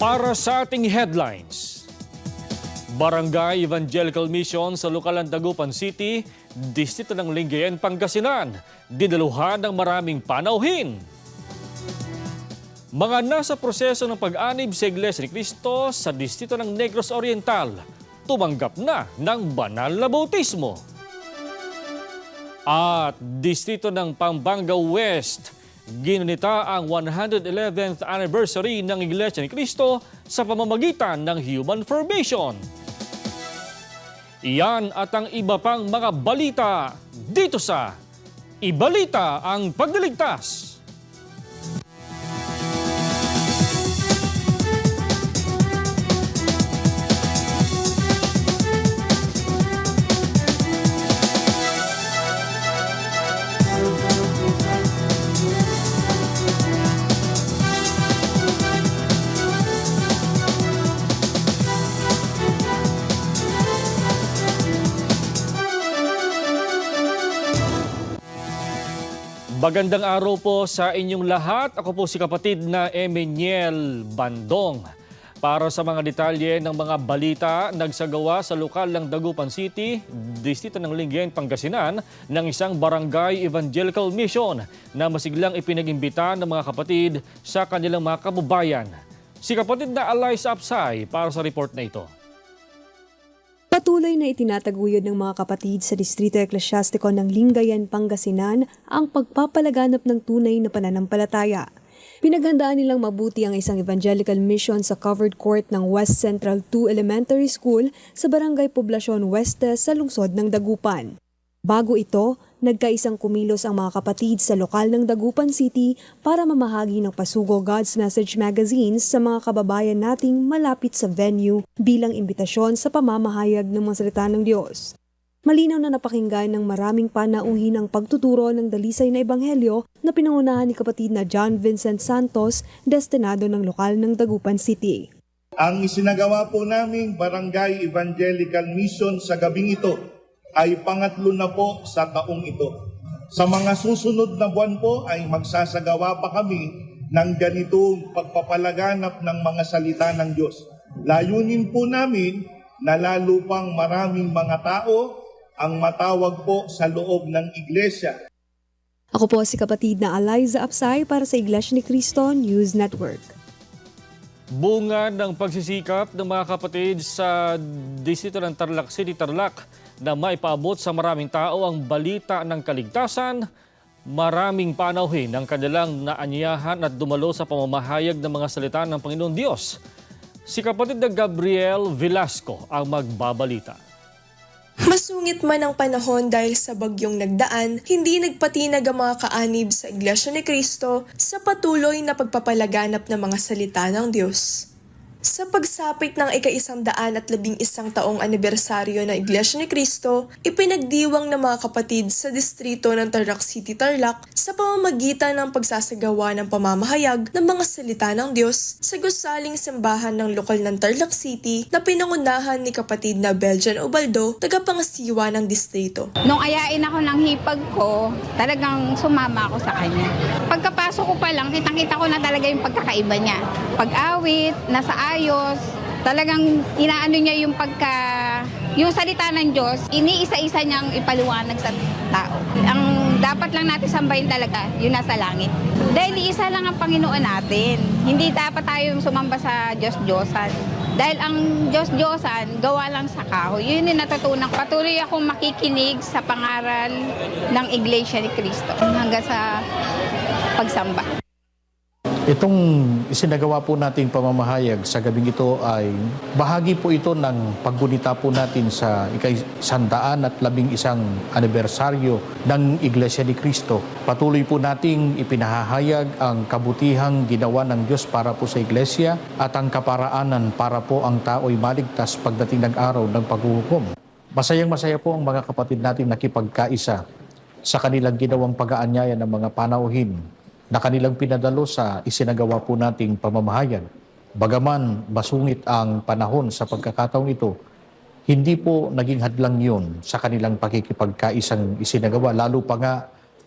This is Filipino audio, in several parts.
Para sa ating headlines, Barangay Evangelical Mission sa Lokalan Dagupan City, Distrito ng Lingayen, Pangasinan, dinaluhan ng maraming panauhin. Mga nasa proseso ng pag-anib sa Iglesia ni Cristo sa Distrito ng Negros Oriental, tumanggap na ng banal na bautismo. At Distrito ng Pampanga West, ginunita ang 111th anniversary ng Iglesia ni Cristo sa pamamagitan ng Human Formation. Iyan at ang iba pang mga balita dito sa Ibalita ang Pagdiligtas. Magandang araw po sa inyong lahat. Ako po si kapatid na Emmanuel Bandong. Para sa mga detalye ng mga balita, nagsagawa sa lokal ng Dagupan City, Distrito ng Lingayen, Pangasinan, ng isang barangay evangelical mission na masiglang ipinag-imbita ng mga kapatid sa kanilang mga kababayan. Si kapatid na Eliza Apsay para sa report na ito. Patuloy na itinataguyod ng mga kapatid sa Distrito Eklesyastiko ng Lingayen, Pangasinan ang pagpapalaganap ng tunay na pananampalataya. Pinaghandaan nilang mabuti ang isang evangelical mission sa covered court ng West Central 2 Elementary School sa Barangay Poblacion Weste sa lungsod ng Dagupan. Bago ito, nagkaisang kumilos ang mga kapatid sa lokal ng Dagupan City para mamahagi ng pasugo God's Message magazines sa mga kababayan nating malapit sa venue bilang imbitasyon sa pamamahayag ng mga salita ng Diyos. Malinaw na napakinggan ng maraming panauhin ang pagtuturo ng dalisay na ebanghelyo na pinangunahan ni kapatid na John Vincent Santos, destinado ng lokal ng Dagupan City. Ang isinagawa po naming Barangay Evangelical Mission sa gabing ito ay pangatlo na po sa taong ito. Sa mga susunod na buwan po ay magsasagawa pa kami ng ganitong pagpapalaganap ng mga salita ng Diyos. Layunin po namin na lalo pang maraming mga tao ang matawag po sa loob ng iglesia Ako po si kapatid na Eliza Apsay para sa Iglesia ni Cristo News Network. Bunga ng pagsisikap ng mga kapatid sa Distrito ng Tarlac City, Tarlac na maipaabot sa maraming tao ang balita ng kaligtasan, maraming panauhin ang kanilang naanyahan at dumalo sa pamamahayag ng mga salita ng Panginoon Diyos. Si kapatid na Gabriel Velasco ang magbabalita. Masungit man ang panahon dahil sa bagyong nagdaan, hindi nagpatinag ang mga kaanib sa Iglesia ni Cristo sa patuloy na pagpapalaganap ng mga salita ng Diyos. Sa pagsapit ng ika-isang daan at labing isang taong anibersaryo ng Iglesia ni Cristo, ipinagdiwang ng mga kapatid sa distrito ng Tarlac City, Tarlac sa pamamagitan ng pagsasagawa ng pamamahayag ng mga salita ng Diyos sa gusaling simbahan ng lokal ng Tarlac City na pinangunahan ni kapatid na Belgian Ubaldo, tagapangasiwa ng distrito. Nung ayain ako ng hipag ko, talagang sumama ako sa kanya. Pagkapasok ko pa lang, kitang-kita ko na talaga yung pagkakaiba niya. Pag-awit, nasa ayos, talagang inaano niya yung pagka... Yung salita ng Diyos, iniisa-isa niyang ipaliwanag sa tao. Ang dapat lang natin sambahin talaga, yung nasa langit. Dahil isa lang ang Panginoon natin. Hindi dapat tayo sumamba sa Diyos-Diyosan. Dahil ang Diyos-Diyosan, gawa lang sa kahoy. Yun yung natutunan. Patuloy akong makikinig sa pangaral ng Iglesia ni Cristo hanggang sa pagsamba. Itong isinagawa po nating pamamahayag sa gabing ito ay bahagi po ito ng paggunita po natin sa ikasandaan at labing isang anibersaryo ng Iglesia ni Cristo. Patuloy po nating ipinahahayag ang kabutihang ginawa ng Diyos para po sa Iglesia at ang kaparaanan para po ang tao'y maligtas pagdating ng araw ng paghuhukom. Masayang masaya po ang mga kapatid natin nakipagkaisa sa kanilang ginawang pag-aanyaya ng mga panauhin na kanilang pinadalo sa isinagawa po nating pamamahayag. Bagaman masungit ang panahon sa pagkakataong ito, hindi po naging hadlang yun sa kanilang pakikipagkaisang isinagawa. Lalo pa nga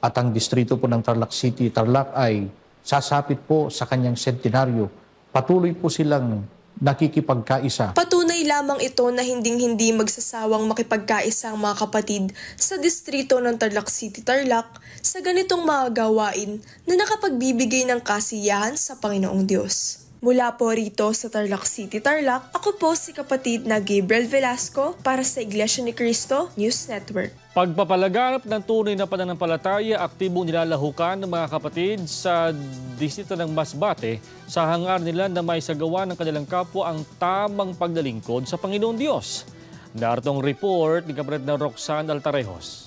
at ang distrito po ng Tarlac City, Tarlac ay sasapit po sa kanyang sentenaryo patuloy po silang nakikipagkaisa Lamang ito na hinding-hindi magsasawang makipagkaisa ang mga kapatid sa distrito ng Tarlac City, Tarlac sa ganitong mga gawain na nakapagbibigay ng kasiyahan sa Panginoong Diyos. Mula po rito sa Tarlac City, Tarlac, ako po si kapatid na Gabriel Velasco para sa Iglesia ni Cristo News Network. Pagpapalaganap ng tunay na pananampalataya, aktibong nilalahukan ng mga kapatid sa distrito ng Masbate sa hangar nila na may sagawa ng kanilang kapwa ang tamang pagdalingkod sa Panginoon Diyos. Narito ang report ni kapatid na Roxanne Altarejos.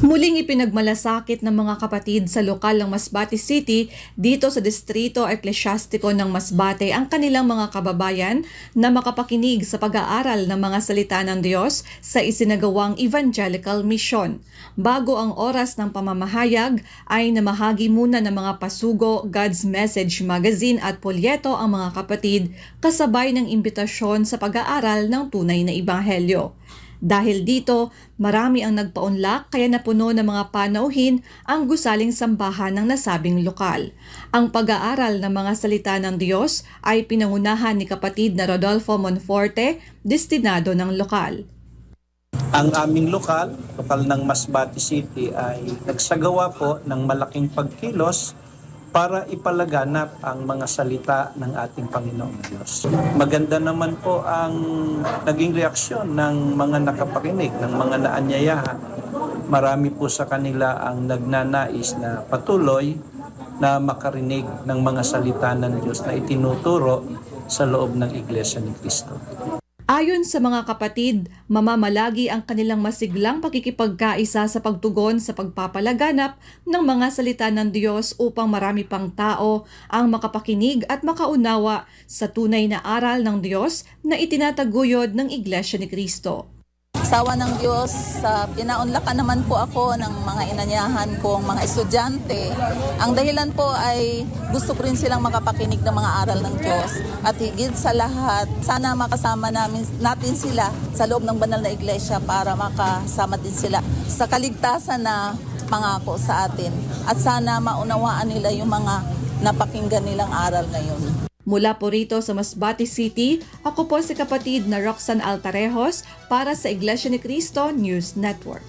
Muling ipinagmalasakit ng mga kapatid sa lokal ng Masbate City dito sa Distrito Eklesyastiko ng Masbate ang kanilang mga kababayan na makapakinig sa pag-aaral ng mga salita ng Diyos sa isinagawang evangelical mission. Bago ang oras ng pamamahayag ay namahagi muna ng mga pasugo, God's Message Magazine at polyeto ang mga kapatid kasabay ng imbitasyon sa pag-aaral ng tunay na ibanghelyo. Dahil dito, marami ang nagpaunlak kaya napuno ng mga panauhin ang gusaling sambahan ng nasabing lokal. Ang pag-aaral ng mga salita ng Diyos ay pinangunahan ni kapatid na Rodolfo Monforte, destinado ng lokal. Ang aming lokal, lokal ng Masbate City ay nagsagawa po ng malaking pagkilos para ipalaganap ang mga salita ng ating Panginoong Diyos. Maganda naman po ang naging reaksyon ng mga nakapakinig, ng mga naanyayahan. Marami po sa kanila ang nagnanais na patuloy na makarinig ng mga salita ng Diyos na itinuturo sa loob ng Iglesia ni Cristo. Ayon sa mga kapatid, mamamalagi ang kanilang masiglang pakikipagkaisa sa pagtugon sa pagpapalaganap ng mga salita ng Diyos upang marami pang tao ang makapakinig at makaunawa sa tunay na aral ng Diyos na itinataguyod ng Iglesia ni Kristo. Sawa ng Diyos, sa pinaunlakan naman po ako ng mga inanyahan kong mga estudyante. Ang dahilan po ay gusto ko rin silang makapakinig ng mga aral ng Diyos. At higit sa lahat, sana makasama namin, natin sila sa loob ng banal na iglesia para makasama din sila sa kaligtasan na pangako sa atin. At sana maunawaan nila yung mga napakinggan nilang aral ngayon. Mula po rito sa Masbate City, ako po si kapatid na Roxanne Altarejos para sa Iglesia ni Cristo News Network.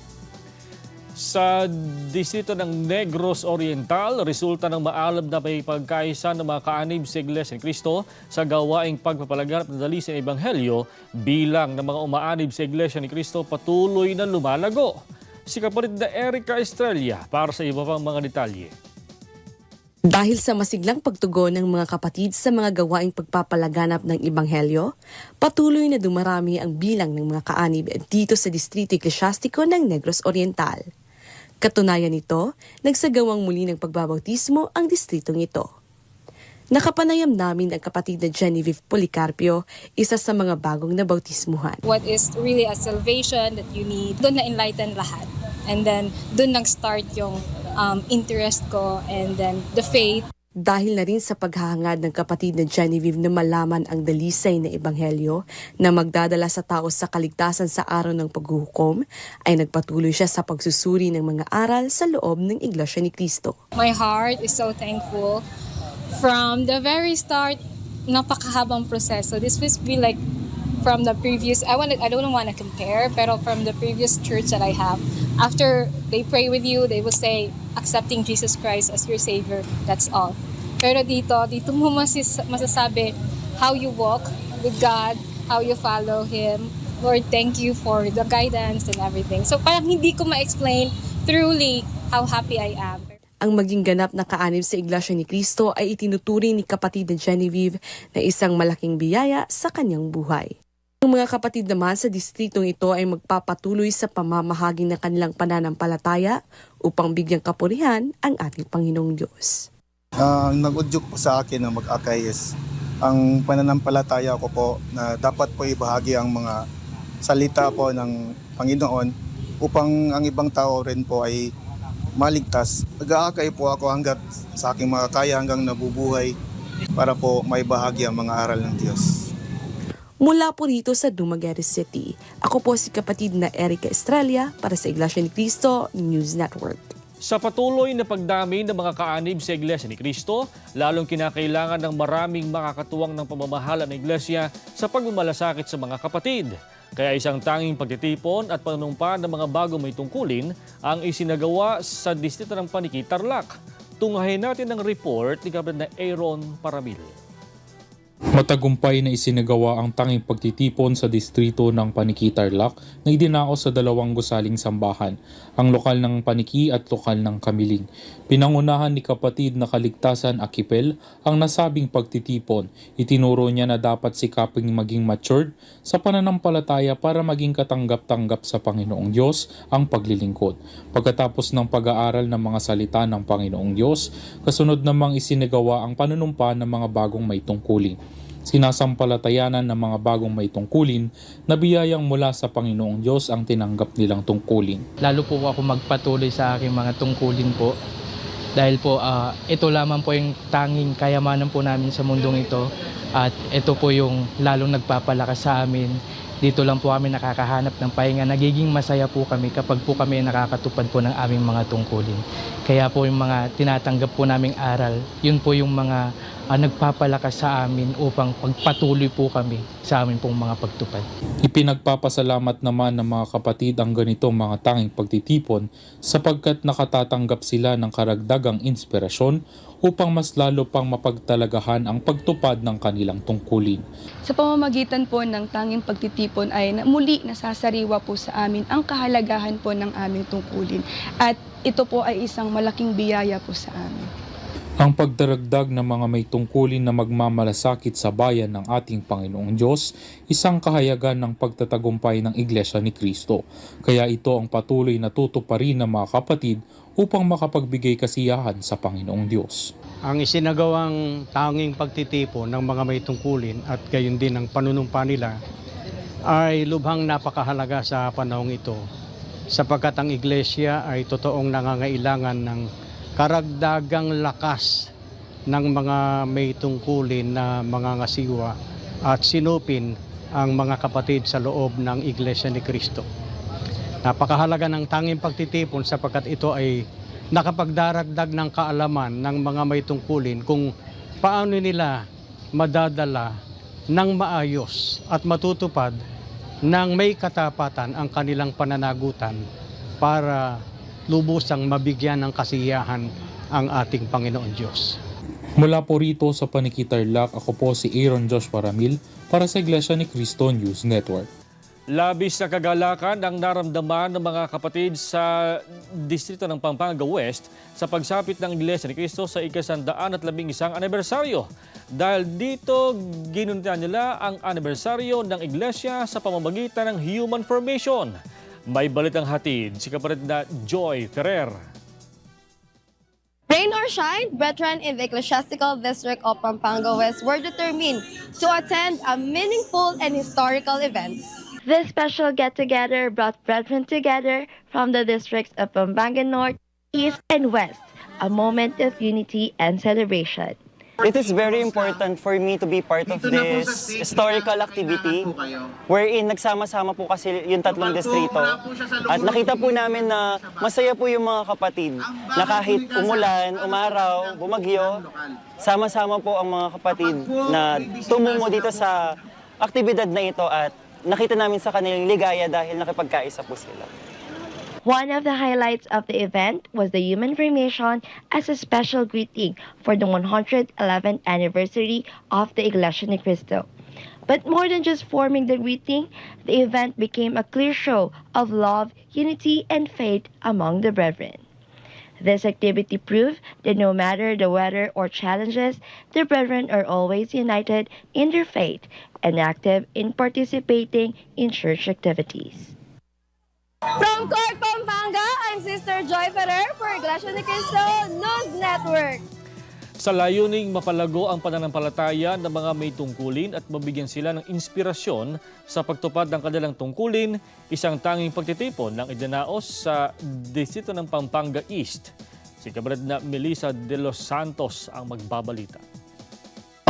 Sa distrito ng Negros Oriental, resulta ng maalab na may pagkaisa ng mga kaanib sa Iglesia ni Cristo sa gawaing pagpapalaganap ng dalisay ng Ebanghelyo bilang ng mga umaanib sa Iglesia ni Cristo patuloy na lumalago. Si kapatid na Erica Estrella para sa iba pang mga detalye. Dahil sa masiglang pagtugon ng mga kapatid sa mga gawaing pagpapalaganap ng Ebanghelyo, patuloy na dumarami ang bilang ng mga kaanib dito sa Distrito Eklesyastiko ng Negros Oriental. Katunayan nito, nagsagawang muli ng pagbabautismo ang distritong ito. Nakapanayam namin ang kapatid na Genevieve Policarpio, isa sa mga bagong nabautismuhan. what is really a salvation that you need. Doon na-enlighten lahat. And then, doon nag-start yung um, interest ko and then the faith. Dahil na rin sa paghahangad ng kapatid na Genevieve na malaman ang dalisay na ebanghelyo na magdadala sa tao sa kaligtasan sa araw ng paghuhukom, ay nagpatuloy siya sa pagsusuri ng mga aral sa loob ng Iglesia ni Cristo. My heart is so thankful. From the very start, napakahabang proseso. This was be like from the previous, I want I don't want to compare, pero from the previous church that I have, after they pray with you, they will say, accepting Jesus Christ as your Savior, that's all. Pero dito, dito mo masis, masasabi how you walk with God, how you follow Him. Lord, thank you for the guidance and everything. So parang hindi ko ma-explain truly how happy I am. Ang maging ganap na kaanib sa Iglesia ni Cristo ay itinuturing ni kapatid na Genevieve na isang malaking biyaya sa kanyang buhay. Ang mga kapatid naman sa distritong ito ay magpapatuloy sa pamamahagi ng kanilang pananampalataya upang bigyang kapurihan ang ating Panginoong Diyos. Ang nag-udyok po sa akin na mag-akay is ang pananampalataya ko po na dapat po ibahagi ang mga salita po ng Panginoon upang ang ibang tao rin po ay maligtas. Nag-aakay po ako hanggat sa aking mga kaya hanggang nabubuhay para po may bahagi ang mga aral ng Diyos. Mula po rito sa Dumaguete City, ako po si kapatid na Erica Estrella para sa Iglesia ni Cristo News Network. Sa patuloy na pagdami ng mga kaanib sa Iglesia ni Cristo, lalong kinakailangan ng maraming makakatuwang ng pamamahala ng Iglesia sa pagmamalasakit sa mga kapatid. Kaya isang tanging pagtitipon at panunumpa ng mga bagong may tungkulin ang isinagawa sa distrito ng Paniki, Tarlac. Tungahin natin ang report ni Kapatid na Aaron Paramil. Matagumpay na isinagawa ang tanging pagtitipon sa distrito ng Paniki Tarlac na idinaos sa dalawang gusaling sambahan, ang lokal ng Paniki at lokal ng Kamiling. Pinangunahan ni kapatid na Kaligtasan Akipel ang nasabing pagtitipon. Itinuro niya na dapat sikaping maging matured sa pananampalataya para maging katanggap-tanggap sa Panginoong Diyos ang paglilingkod. Pagkatapos ng pag-aaral ng mga salita ng Panginoong Diyos, kasunod namang isinagawa ang panunumpa ng mga bagong may tungkulin sinasampalatayanan ng mga bagong may tungkulin na biyayang mula sa Panginoong Diyos ang tinanggap nilang tungkulin. lalo po ako magpatuloy sa aking mga tungkulin po. Dahil po ah, ito lamang po yung tanging kayamanan po namin sa mundong ito at ito po yung lalong nagpapalakas sa amin. Dito lang po kami nakakahanap ng pahinga. Nagiging masaya po kami kapag po kami nakakatupad po ng aming mga tungkulin. Kaya po yung mga tinatanggap po naming aral, yun po yung mga ah, nagpapalakas sa amin upang pagpatuloy po kami sa amin pong mga pagtupad. Ipinagpapasalamat naman ng mga kapatid ang ganitong mga tanging pagtitipon sapagkat nakatatanggap sila ng karagdagang inspirasyon upang mas lalo pang mapagtalagahan ang pagtupad ng kanilang tungkulin. Sa pamamagitan po ng tanging pagtitipon ay na- muli nasasariwa po sa amin ang kahalagahan po ng aming tungkulin. At ito po ay isang malaking biyaya po sa amin. Ang pagdaragdag ng mga may tungkulin na magmamalasakit sa bayan ng ating Panginoong Diyos, isang kahayagan ng pagtatagumpay ng Iglesia ni Kristo. Kaya ito ang patuloy na tutuparin ng mga kapatid upang makapagbigay kasiyahan sa Panginoong Diyos. ang isinagawang tanging pagtitipon ng mga may tungkulin at gayon din ang panunumpa nila ay lubhang napakahalaga sa panahong ito sapagkat ang iglesia ay totoong nangangailangan ng karagdagang lakas ng mga may tungkulin na mga ngasiwa at sinupin ang mga kapatid sa loob ng Iglesia ni Kristo. Napakahalaga ng tanging pagtitipon sapagkat ito ay nakapagdaragdag ng kaalaman ng mga may tungkulin kung paano nila madadala ng maayos at matutupad ng may katapatan ang kanilang pananagutan para lubusang mabigyan ng kasiyahan ang ating Panginoon Diyos. Mula po rito sa Panikitarlac, ako po si Aaron Joshua Ramil para sa Iglesia ni Cristo News Network. Labis na kagalakan ang naramdaman ng mga kapatid sa distrito ng Pampanga West sa pagsapit ng Iglesia ni Cristo sa ikasandaan at labing isang anibersaryo. Dahil dito, ginuntihan nila ang anibersaryo ng Iglesia sa pamamagitan ng Human Formation. May balitang hatid si kapatid na Joy Ferrer. Rain or shine, brethren in the Ecclesiastical District of Pampanga West were determined to attend a meaningful and historical event. This special get-together brought brethren together from the districts of Pampanga North, East, and West, a moment of unity and celebration. It is very important for me to be part of this historical activity wherein nagsama-sama po kasi yung tatlong distrito. At nakita po namin na masaya po yung mga kapatid na kahit umulan, umaraw, bumagyo, sama-sama po ang mga kapatid na tumungo dito sa aktibidad na ito at nakita namin sa kanilang ligaya dahil nakipagkaisa po sila. One of the highlights of the event was the human formation as a special greeting for the 111th anniversary of the Iglesia ni Cristo. But more than just forming the greeting, the event became a clear show of love, unity, and faith among the brethren. This activity proved that no matter the weather or challenges, the brethren are always united in their faith and active in participating in church activities. From Cork, Pampanga, I'm Sister Joy Ferrer for Iglesia ni Cristo News Network. Sa layuning mapalago ang pananampalataya ng mga may tungkulin at mabigyan sila ng inspirasyon sa pagtupad ng kanilang tungkulin, isang tanging pagtitipon ng idinaos sa distrito ng Pampanga East. Si Kabrad na Melissa de los Santos ang magbabalita.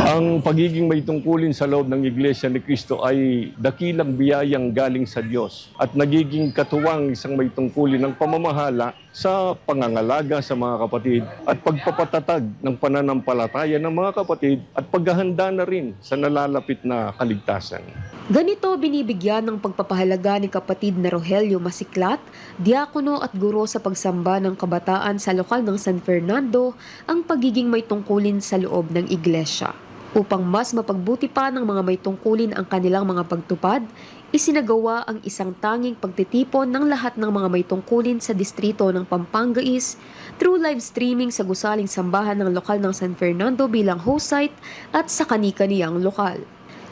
Ang pagiging may tungkulin sa loob ng Iglesia ni Cristo ay dakilang biyayang galing sa Diyos at nagiging katuwang isang may tungkulin ng pamamahala sa pangangalaga sa mga kapatid at pagpapatatag ng pananampalataya ng mga kapatid at paghahanda na rin sa nalalapit na kaligtasan. Ganito binibigyan ng pagpapahalaga ni kapatid na Rogelio Masiklat, diakono at guro sa pagsamba ng kabataan sa lokal ng San Fernando ang pagiging may tungkulin sa loob ng iglesia. Upang mas mapagbuti pa ng mga may tungkulin ang kanilang mga pagtupad, isinagawa ang isang tanging pagtitipon ng lahat ng mga may tungkulin sa distrito ng Pampanga East through live streaming sa gusaling sambahan ng lokal ng San Fernando bilang host site at sa kani-kaniyang lokal.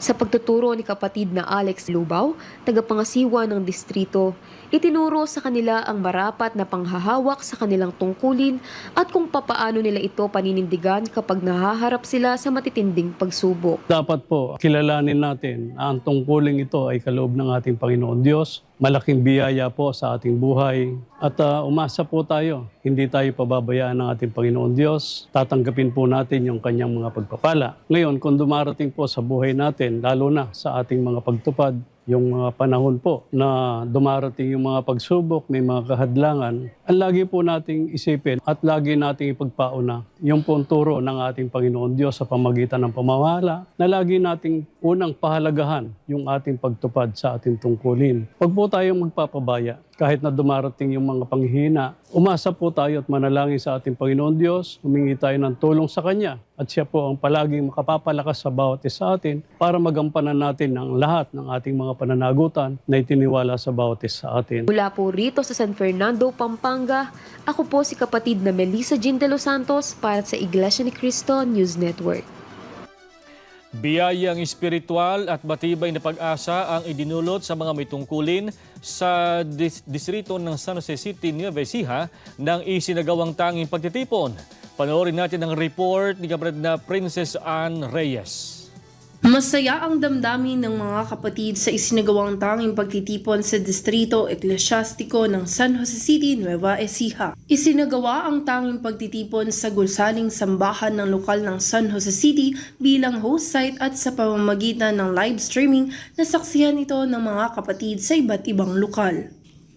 Sa pagtuturo ni kapatid na Alex Lubaw, tagapangasiwa ng distrito, itinuro sa kanila ang marapat na panghahawak sa kanilang tungkulin at kung papaano nila ito paninindigan kapag nahaharap sila sa matitinding pagsubok. Dapat po kilalanin natin na ang tungkuling ito ay kaloob ng ating Panginoon Diyos. Malaking biyaya po sa ating buhay at ah, umasa po tayo. Hindi tayo pababayaan ng ating Panginoon Diyos. Tatanggapin po natin yung kanyang mga pagpapala. Ngayon, kung dumarating po sa buhay natin, lalo na sa ating mga pagtupad, yung mga panahon po na dumarating yung mga pagsubok, may mga kahadlangan, ang lagi po nating isipin at lagi nating ipagpauna yung pong turo ng ating Panginoon Diyos sa pamagitan ng pamahala na lagi nating unang pahalagahan yung ating pagtupad sa ating tungkulin. Huwag po tayong magpapabaya kahit na dumarating yung mga panghihina. Umasa po tayo at manalangin sa ating Panginoon Diyos, humingi tayo ng tulong sa Kanya at siya po ang palaging makapapalakas sa bawat isa atin para magampanan natin ang lahat ng ating mga pananagutan na itiniwala sa bawat isa atin. Mula po rito sa San Fernando, Pampanga, ako po si kapatid na Melissa Jean de los Santos para sa Iglesia ni Cristo News Network. Biyayang espiritual at matibay na pag-asa ang idinulot sa mga may tungkulin sa dis- distrito ng San Jose City, Nueva Ecija ng isinagawang tanging pagtitipon. Panoorin natin ang report ni kapatid na Princess Anne Reyes. Masaya ang damdamin ng mga kapatid sa isinagawang tanging pagtitipon sa Distrito Eklesyastiko ng San Jose City, Nueva Ecija. Isinagawa ang tanging pagtitipon sa gulsaling sambahan ng lokal ng San Jose City bilang host site at sa pamamagitan ng live streaming na saksihan ito ng mga kapatid sa iba't ibang lokal.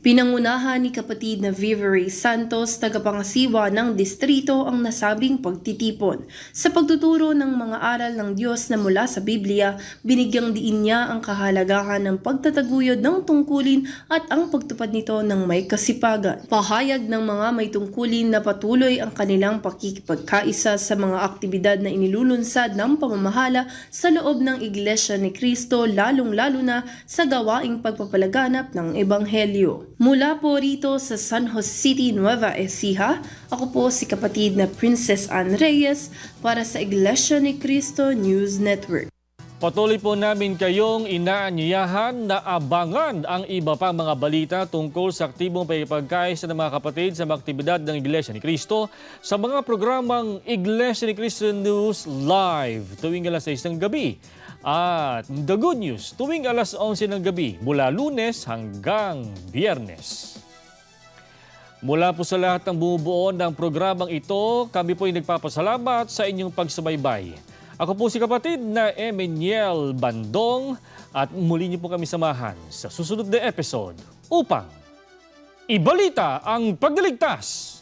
Pinangunahan ni kapatid na Viveray Santos, tagapangasiwa ng distrito ang nasabing pagtitipon. Sa pagtuturo ng mga aral ng Diyos na mula sa Biblia, binigyang diin niya ang kahalagahan ng pagtataguyod ng tungkulin at ang pagtupad nito ng may kasipagan. Pahayag ng mga may tungkulin na patuloy ang kanilang pakikipagkaisa sa mga aktibidad na inilulunsad ng pamamahala sa loob ng Iglesia ni Cristo lalong-lalo na sa gawaing pagpapalaganap ng Ebanghelyo. Mula po rito sa San Jose City, Nueva Ecija, ako po si kapatid na Princess Anne Reyes para sa Iglesia ni Cristo News Network. Patuloy po namin kayong inaanyayahan na abangan ang iba pang mga balita tungkol sa aktibong pagkipagkaisa ng mga kapatid sa mga aktibidad ng Iglesia ni Cristo sa mga programang Iglesia ni Cristo News Live tuwing alas 6 ng gabi at The Good News tuwing alas 11 ng gabi mula lunes hanggang biyernes. Mula po sa lahat ng bumubuo ng programang ito, kami po ay nagpapasalamat sa inyong pagsubaybay. Ako po si kapatid na Emmanuel Bandong at muli niyo po kami samahan sa susunod na episode upang ibalita ang pagdiligtas.